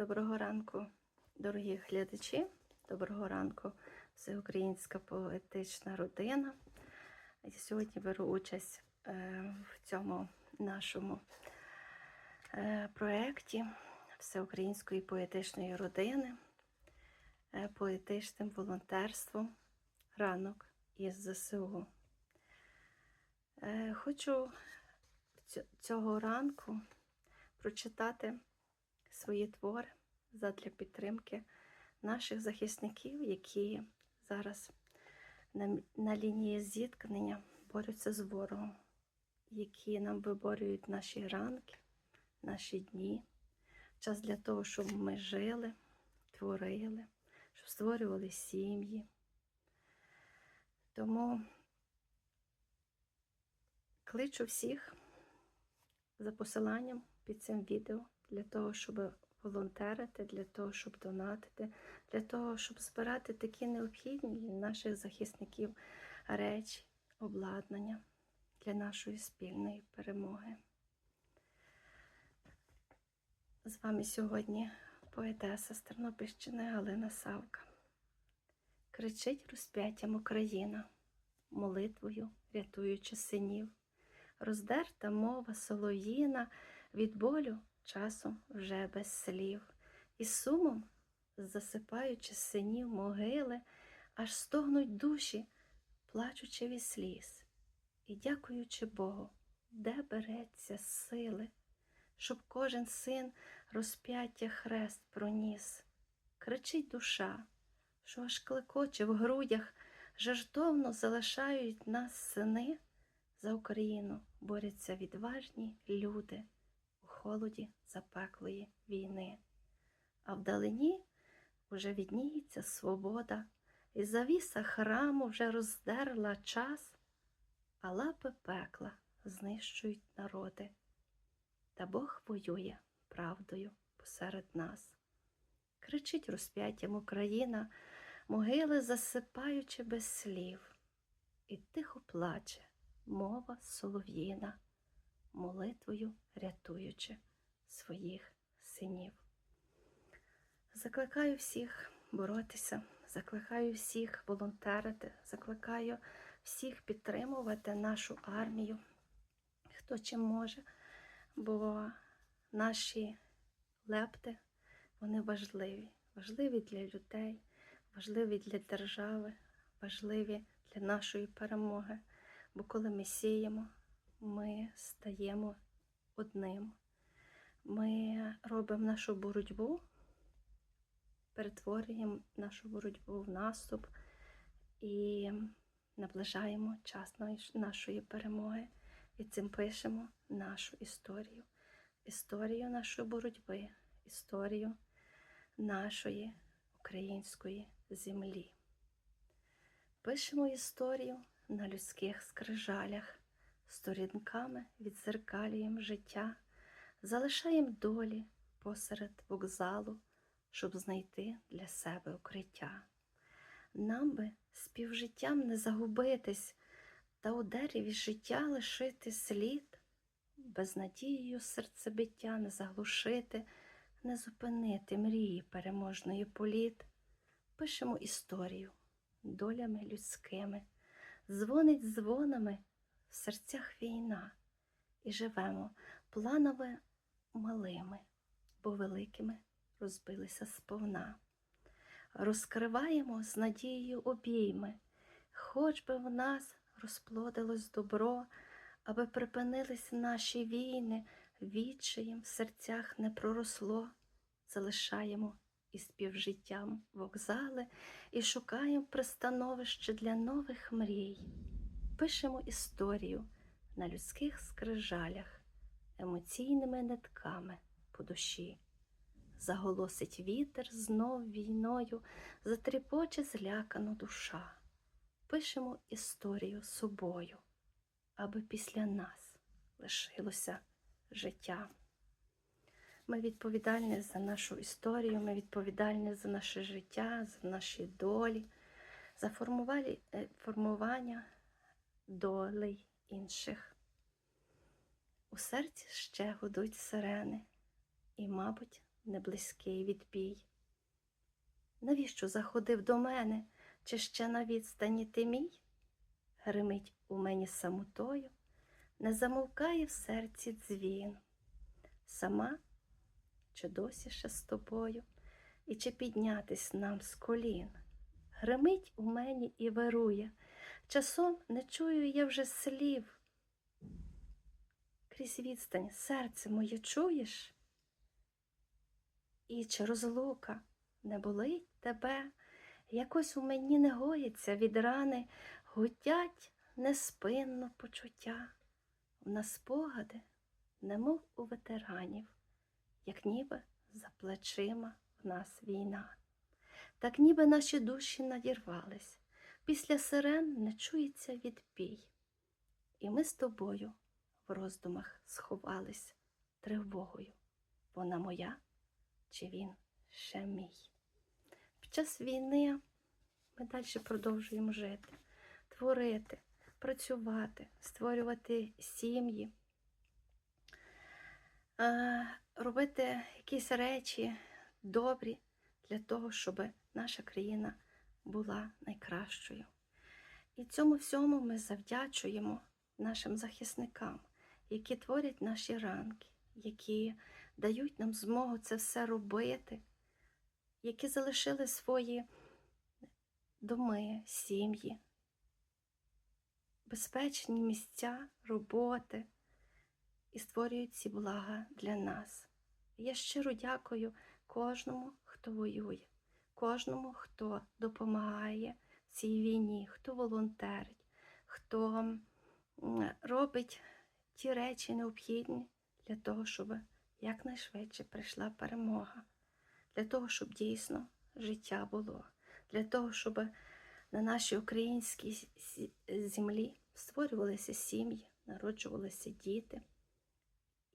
Доброго ранку, дорогі глядачі. Доброго ранку, всеукраїнська поетична родина. Я сьогодні беру участь е, в цьому нашому е, проєкті Всеукраїнської поетичної родини, е, поетичним волонтерством ранок із ЗСУ. Хочу цього ранку прочитати свої твори задля підтримки наших захисників, які зараз на, на лінії зіткнення борються з ворогом, які нам виборюють наші ранки, наші дні, час для того, щоб ми жили, творили, щоб створювали сім'ї. Тому кличу всіх за посиланням під цим відео для того, щоб волонтерити, для того, щоб донатити, для того, щоб збирати такі необхідні для наших захисників речі, обладнання для нашої спільної перемоги. З вами сьогодні поетеса з Тернопільщини Галина Савка. Кричить розп'яттям Україна, молитвою рятуючи синів роздерта мова солов'їна від болю часом вже без слів, і сумом, засипаючи синів могили, аж стогнуть душі, плачучи від сліз, і дякуючи Богу, де береться сили, щоб кожен син розп'яття хрест проніс. Кричить душа, що аж клекоче в грудях, жертовно залишають нас сини. За Україну борються відважні люди холоді запеклої війни. А вдалині уже відніється свобода, і завіса храму вже роздерла час, а лапи пекла знищують народи. Та Бог воює правдою посеред нас. Кричить розп'яттям Україна, могили засипаючи без слів, і тихо плаче мова солов'їна, молитвою рятуючи своїх синів. Закликаю всіх боротися, закликаю всіх волонтерити, закликаю всіх підтримувати нашу армію, хто чим може, бо наші лепти вони важливі, важливі для людей, важливі для держави, важливі для нашої перемоги. Бо коли ми сіємо, ми стаємо одним. Ми робимо нашу боротьбу, перетворюємо нашу боротьбу в наступ і наближаємо час нашої перемоги. І цим пишемо нашу історію, історію нашої боротьби, історію нашої української землі. Пишемо історію на людських скрижалях, сторінками відзеркалюємо життя, залишаємо долі посеред вокзалу, щоб знайти для себе укриття. Нам би співжиттям не загубитись, та у дереві життя лишити слід, безнадією серцебиття не заглушити, не зупинити мрії переможної політ. Пишемо історію долями людськими, дзвонить дзвонами в серцях війна, і живемо планове малими, бо великими розбилися сповна. Розкриваємо з надією обійми, хоч би в нас розплодилось добро, аби припинились наші війни, відчаєм в серцях не проросло, залишаємо із співжиттям вокзали і шукаємо пристановище для нових мрій. Пишемо історію на людських скрижалях, емоційними нитками по душі. Заголосить вітер знов війною, затріпоче злякану душа. Пишемо історію собою, аби після нас лишилося життя. Ми відповідальні за нашу історію, ми відповідальні за наше життя, за наші долі, за е, формування долей інших. У серці ще гудуть сирени, і, мабуть, неблизький відбій. Навіщо заходив до мене, чи ще на відстані ти мій? Гримить у мені самотою, не замовкає в серці дзвін. Сама чи досі ще з тобою, і чи піднятись нам з колін? Гримить у мені і вирує, часом не чую я вже слів. Крізь відстань серце моє чуєш? І чи розлука не болить тебе? Якось у мені не гоїться від рани, гудять неспинно почуття. В нас спогади, немов у ветеранів, як ніби за плечима в нас війна. Так ніби наші душі надірвались, після сирен не чується відбій. І ми з тобою в роздумах сховались тривогою. Вона моя чи він ще мій. Під час війни ми далі продовжуємо жити, творити, працювати, створювати сім'ї, е, робити якісь речі добрі для того, щоб наша країна була найкращою. І цьому всьому ми завдячуємо нашим захисникам, які творять наші ранки, які дають нам змогу це все робити, які залишили свої доми, сім'ї, безпечні місця роботи і створюють ці блага для нас. Я щиро дякую кожному, хто воює, кожному, хто допомагає цій війні, хто волонтерить, хто робить ті речі необхідні для того, щоб якнайшвидше прийшла перемога, для того, щоб дійсно життя було, для того, щоб на нашій українській землі створювалися сім'ї, народжувалися діти,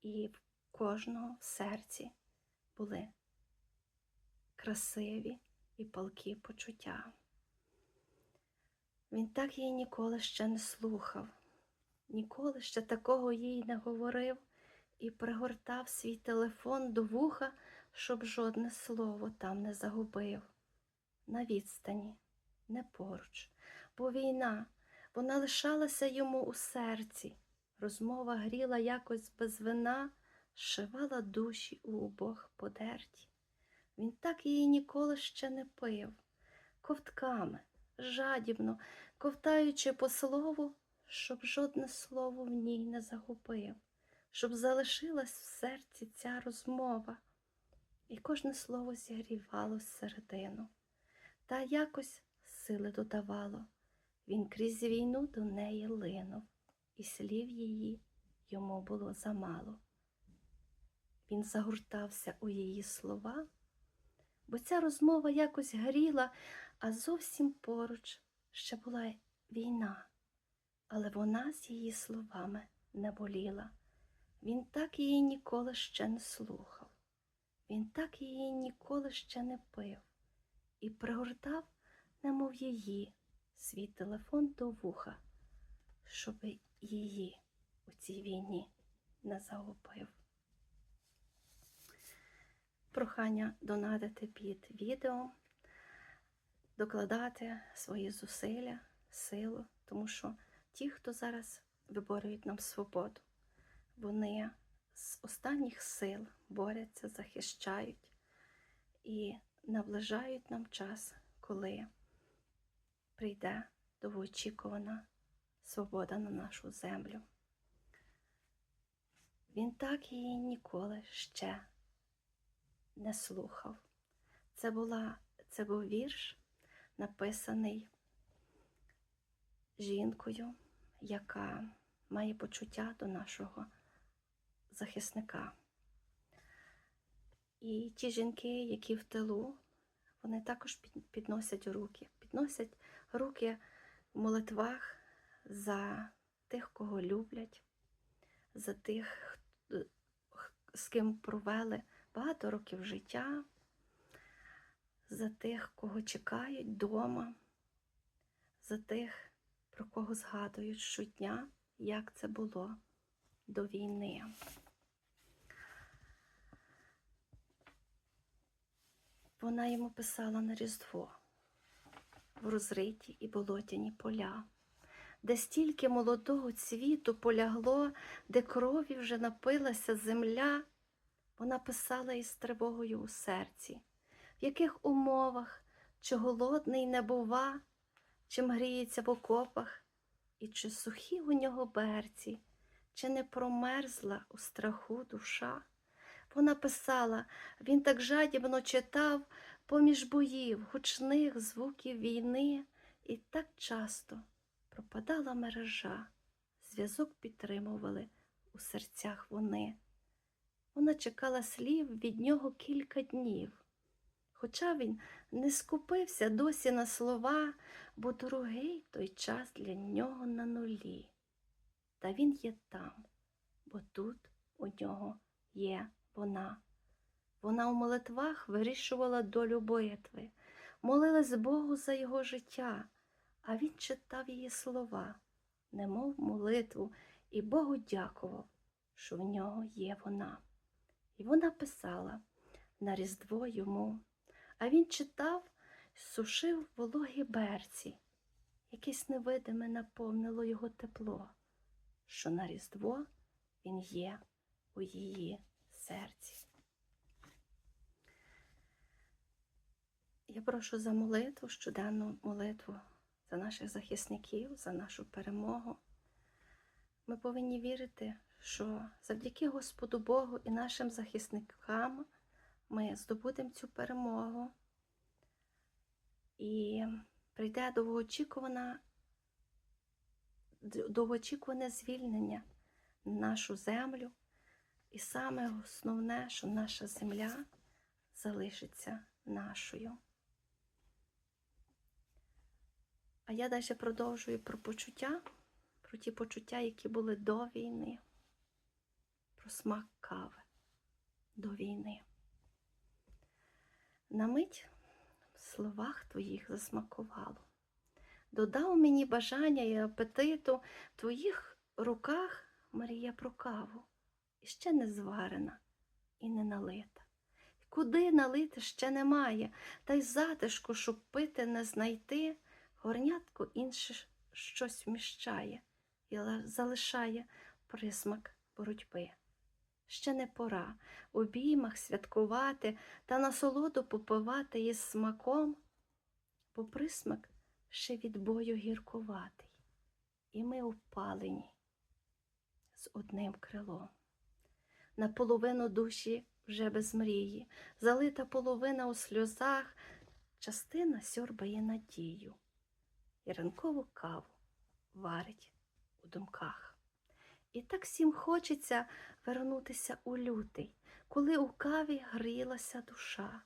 і в кожного в серці були красиві і палкі почуття. Він так її ніколи ще не слухав, ніколи ще такого їй не говорив і пригортав свій телефон до вуха, щоб жодне слово там не загубив. На відстані, не поруч, бо війна, вона лишалася йому у серці. Розмова гріла якось без вина, шивала душі у обох подерті. Він так її ніколи ще не пив, ковтками, жадібно, ковтаючи по слову, щоб жодне слово в ній не загубив, щоб залишилась в серці ця розмова, і кожне слово зігрівало середину, та якось сили додавало. Він крізь війну до неї линув, і слів її йому було замало. Він загортався у її слова, бо ця розмова якось гріла, а зовсім поруч ще була війна, але вона з її словами не боліла. Він так її ніколи ще не слухав, він так її ніколи ще не пив і пригортав, немов її, свій телефон до вуха, щоб її у цій війні не загубив. Прохання донатити під відео, докладати свої зусилля, силу, тому що ті, хто зараз виборюють нам свободу, вони з останніх сил борються, захищають і наближають нам час, коли прийде довгоочікувана свобода на нашу землю. Він так її ніколи ще не слухав. Це, була, це був вірш, написаний жінкою, яка має почуття до нашого захисника. І ті жінки, які в тилу, вони також підносять руки, підносять руки в молитвах за тих, кого люблять, за тих, з ким провели багато років життя, за тих, кого чекають вдома, за тих, про кого згадують щодня, як це було до війни. вона йому писала на Різдво в розриті і болотяні поля, де стільки молодого цвіту полягло, де крові вже напилася земля, вона писала із тривогою у серці, в яких умовах, чи голодний не бува, чим гріється в окопах, і чи сухі у нього берці, чи не промерзла у страху душа. Вона писала, він так жадібно читав поміж боїв, гучних звуків війни, і так часто пропадала мережа, зв'язок підтримували у серцях вони. Вона чекала слів від нього кілька днів. Хоча він не скупився досі на слова, бо дорогий той час для нього на нулі. Та він є там, бо тут у нього є вона. Вона у молитвах вирішувала долю битви, молилась Богу за його життя, а він читав її слова, немов молитву, і Богу дякував, що в нього є вона. І вона писала на Різдво йому, а він читав, сушив вологі берці. Якесь невидиме наповнило його тепло, що на Різдво він є у її серці. Я прошу за молитву, щоденну молитву за наших захисників, за нашу перемогу. Ми повинні вірити, що завдяки Господу Богу і нашим захисникам ми здобудемо цю перемогу і прийде довгоочікувана, довгоочікуване звільнення на нашу землю. І саме основне, що наша земля залишиться нашою. А я далі продовжую про почуття, про ті почуття, які були до війни, про смак кави до війни. На мить в словах твоїх засмакувало. Додав мені бажання і апетиту в твоїх руках Марія про каву іще не зварена і не налита. Куди налити ще немає, та й затишку, щоб пити не знайти, горнятко інше щось вміщає і залишає присмак боротьби. Ще не пора. У обіймах святкувати та насолоду попивати із смаком, бо присмак ще від бою гіркуватий, і ми упалені з одним крилом. Наполовину душі вже без мрії, залита половина у сльозах, частина сьорбає надію. І ранкову каву варить у думках. І так всім хочеться вернутися у лютий, коли у каві грілася душа,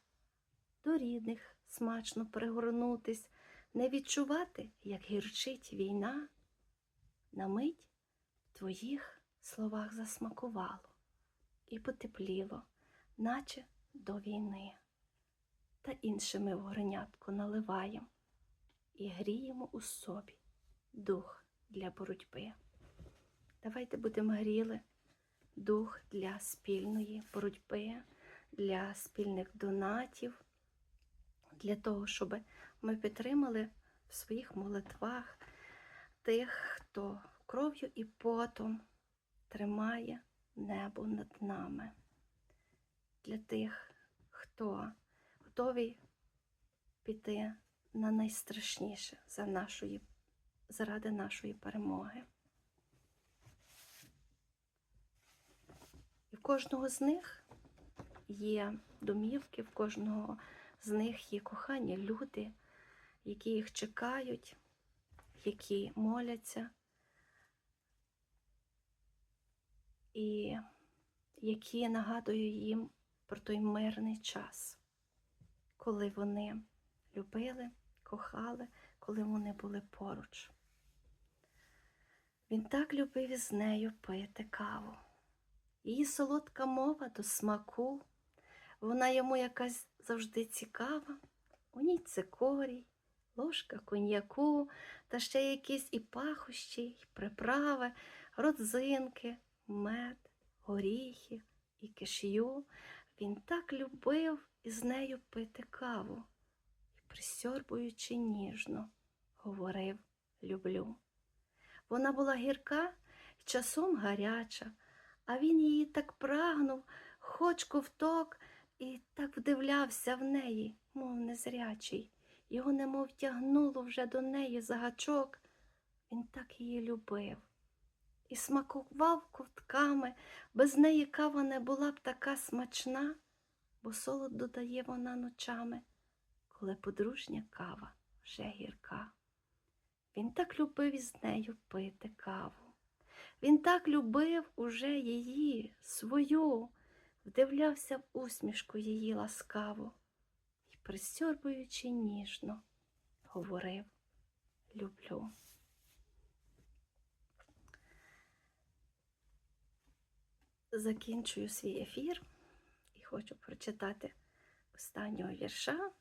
до рідних смачно пригорнутись, не відчувати, як гірчить війна. На мить в твоїх словах засмакувало і потепліло, наче до війни. Та іншими в горнятку наливаєм і гріємо у собі дух для боротьби. Давайте будемо гріли дух для спільної боротьби, для спільних донатів, для того, щоб ми підтримали в своїх молитвах тих, хто кров'ю і потом тримає небо над нами. Для тих, хто готовий піти на найстрашніше за нашої, заради нашої перемоги. І в кожного з них є домівки, в кожного з них є кохані люди, які їх чекають, які моляться. і які нагадують їм про той мирний час, коли вони любили, кохали, коли вони були поруч. Він так любив із нею пити каву. Її солодка мова до смаку, вона йому якась завжди цікава, у ній цикорій, ложка коньяку, та ще якісь і пахощі, і приправи, родзинки, мед, горіхи і кишю. Він так любив із нею пити каву і, присьорбуючи ніжно, говорив люблю. Вона була гірка і часом гаряча, а він її так прагнув, хоч ковток, і так вдивлявся в неї, мов незрячий. Його немов тягнуло вже до неї за гачок. Він так її любив і смакував ковтками, без неї кава не була б така смачна, бо солод додає вона ночами, коли подружня кава вже гірка. Він так любив із нею пити каву. Він так любив уже її, свою, вдивлявся в усмішку її ласкаву і, присьорбуючи ніжно, говорив люблю. Закінчую свій ефір і хочу прочитати останнього вірша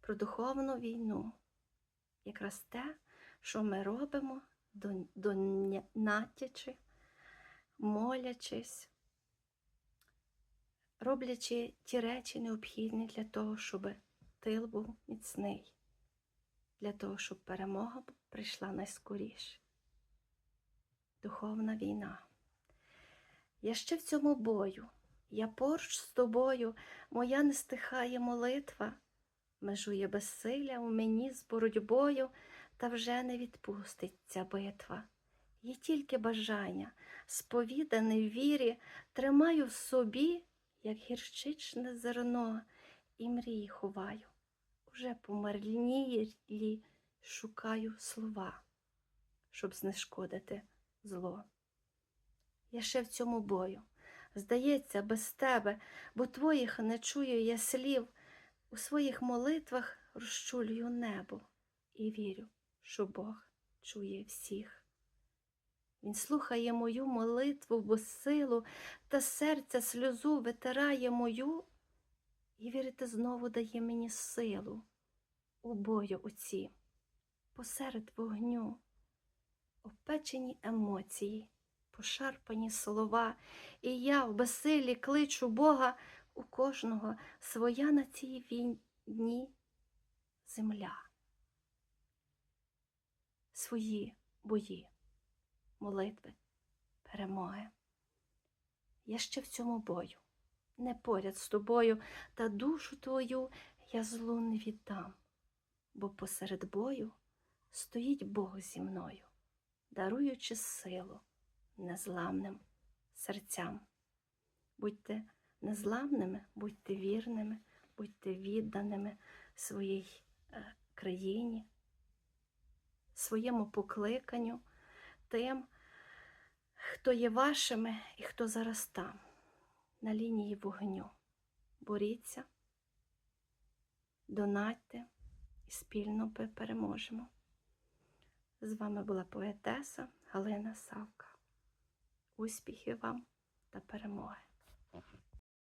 про духовну війну. Якраз те, що ми робимо, донатячи, молячись, роблячи ті речі необхідні для того, щоб тил був міцний, для того, щоб перемога прийшла найскоріше. Духовна війна. Я ще в цьому бою, я поруч з тобою, моя не стихає молитва, межує безсилля у мені з боротьбою, та вже не відпустить ця битва. Є тільки бажання, сповідане вірі, тримаю в собі, як гірчичне зерно, і мрії ховаю. Уже померлі шукаю слова, щоб знешкодити зло. Я ще в цьому бою. Здається, без тебе, бо твоїх не чую я слів. У своїх молитвах розчулюю небо і вірю, що Бог чує всіх. Він слухає мою молитву безсилу та серця сльозу витирає мою, і вірити знову дає мені силу у бою оці, посеред вогню, опечені емоції пошарпані слова, і я в безсилі кличу Бога у кожного своя на цій війні земля. Свої бої, молитви, перемоги. Я ще в цьому бою, не поряд з тобою, та душу твою я злу не віддам, бо посеред бою стоїть Бог зі мною, даруючи силу незламним серцям. Будьте незламними, будьте вірними, будьте відданими своїй е, країні, своєму покликанню, тим, хто є вашими і хто зараз там, на лінії вогню. Боріться, донатьте і спільно переможемо. З вами була поетеса Галина Савка. Успіхів вам та перемоги!